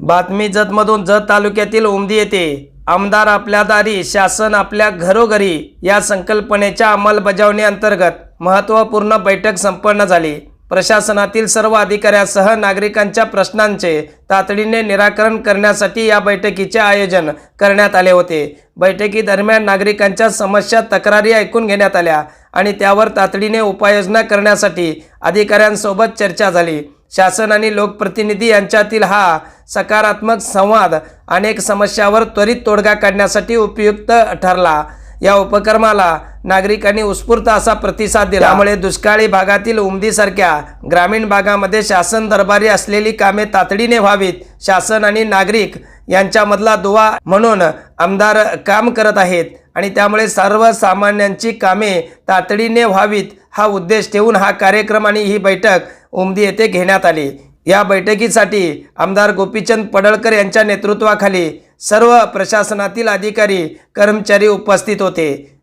बातमी जतमधून जत तालुक्यातील उमदी येथे आमदार आपल्या दारी शासन आपल्या घरोघरी या संकल्पनेच्या अंमलबजावणी अंतर्गत महत्त्वपूर्ण बैठक संपन्न झाली. प्रशासनातील सर्व अधिकाऱ्यासह नागरिकांच्या प्रश्नांचे तातडीने निराकरण करण्यासाठी या बैठकीचे आयोजन करण्यात आले होते. बैठकीदरम्यान नागरिकांच्या समस्या तक्रारी ऐकून घेण्यात आल्या आणि त्यावर तातडीने उपाययोजना करण्यासाठी अधिकाऱ्यांसोबत चर्चा झाली. शासन आणि लोकप्रतिनिधी यांच्यातील हा सकारात्मक संवाद अनेक समस्यावर त्वरित तोडगा काढण्यासाठी उपयुक्त ठरला. या उपक्रमाला नागरिकांनी उत्स्फूर्त असा प्रतिसाद दिला. त्यामुळे दुष्काळी भागातील उमदीसारख्या ग्रामीण भागामध्ये शासन दरबारी असलेली कामे तातडीने व्हावीत. शासन आणि नागरिक यांच्यामधला दुवा म्हणून आमदार काम करत आहेत आणि त्यामुळे सर्वसामान्यांची कामे तातडीने व्हावीत हा उद्देश ठेवून हा कार्यक्रम आणि ही बैठक उमदी येथे घेण्यात आली. या बैठकीसाठी आमदार गोपीचंद पडळकर यांच्या नेतृत्वाखाली सर्व प्रशासनातील अधिकारी कर्मचारी उपस्थित होते.